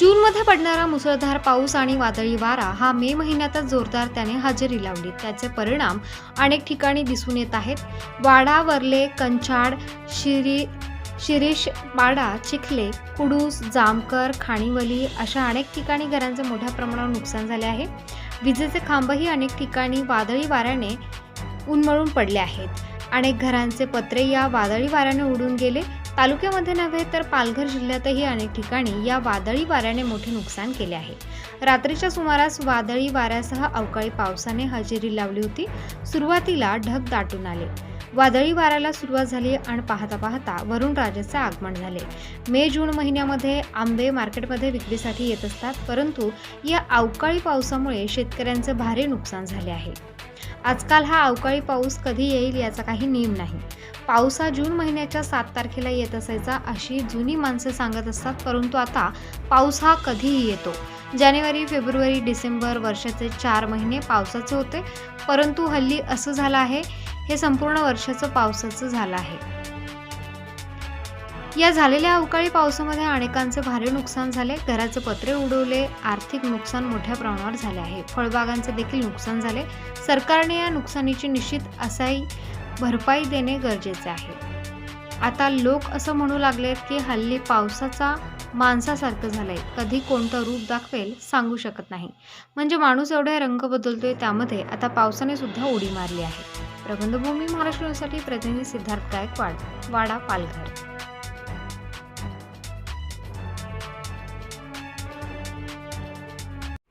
जूनमध्ये पडणारा मुसळधार पाऊस आणि वादळी वारा हा मे महिन्यातच जोरदार त्याने हजेरी लावली. त्याचे परिणाम अनेक ठिकाणी दिसून येत आहेत. वाडा वर्ले कंचाड शिरी शिरीष पाडा चिखले कुडूस जामकर खाणीवली अशा अनेक ठिकाणी घरांचे मोठ्या प्रमाणावर नुकसान झाले आहे. विजेचे खांबही अनेक ठिकाणी वादळी वाऱ्याने उन्मळून पडले आहेत. अनेक घरांचे पत्रे या वादळी वाऱ्याने उडून गेले. तालुक्यामध्ये नव्हे तर पालघर जिल्ह्यातही अनेक ठिकाणी या वादळी वाऱ्याने मोठे नुकसान केले आहे. रात्रीच्या सुमारास वादळी वाऱ्यासह अवकाळी पावसाने हजेरी लावली होती. सुरुवातीला ढग दाटून आले. वादळी वाऱ्याला सुरुवात झाली आणि पाहता पाहता वरुण राजाचे आगमन झाले. मे जून महिन्यामध्ये आंबे मार्केटमध्ये विक्रीसाठी येत असतात परंतु या अवकाळी पावसामुळे शेतकऱ्यांचे भारी नुकसान झाले आहे. आजकाल हा अवकाळी पाऊस कधी येईल याचा काही नियम नाही. पाऊस हा जून महिन्याच्या सात तारखेला येत असायचा अशी जुनी माणसं सांगत असतात परंतु आता पाऊस हा कधीही येतो. जानेवारी फेब्रुवारी डिसेंबर वर्षाचे चार महिने पावसाचे होते परंतु हल्ली असं झालं आहे हे संपूर्ण वर्षाचं पावसाचं झालं आहे. या झालेल्या अवकाळी पावसामध्ये अनेकांचे भारी नुकसान झाले. घराचे पत्रे उडवले. आर्थिक नुकसान मोठ्या प्रमाणावर झाले आहे. फळबागांचे देखील नुकसान झाले. सरकारने या नुकसानीची निश्चित असाही भरपाई देणे गरजेचे आहे. आता लोक असं म्हणू लागलेत की हल्ली पावसाचा माणसासारखं झालंय. कधी कोणतं रूप दाखवेल सांगू शकत नाही. म्हणजे माणूस एवढे रंग बदलतोय त्यामध्ये आता पावसाने सुद्धा उडी मारली आहे. प्रबंधभूमी महाराष्ट्रासाठी प्रतिनिधी सिद्धार्थ गायकवाड वाडा पालघर.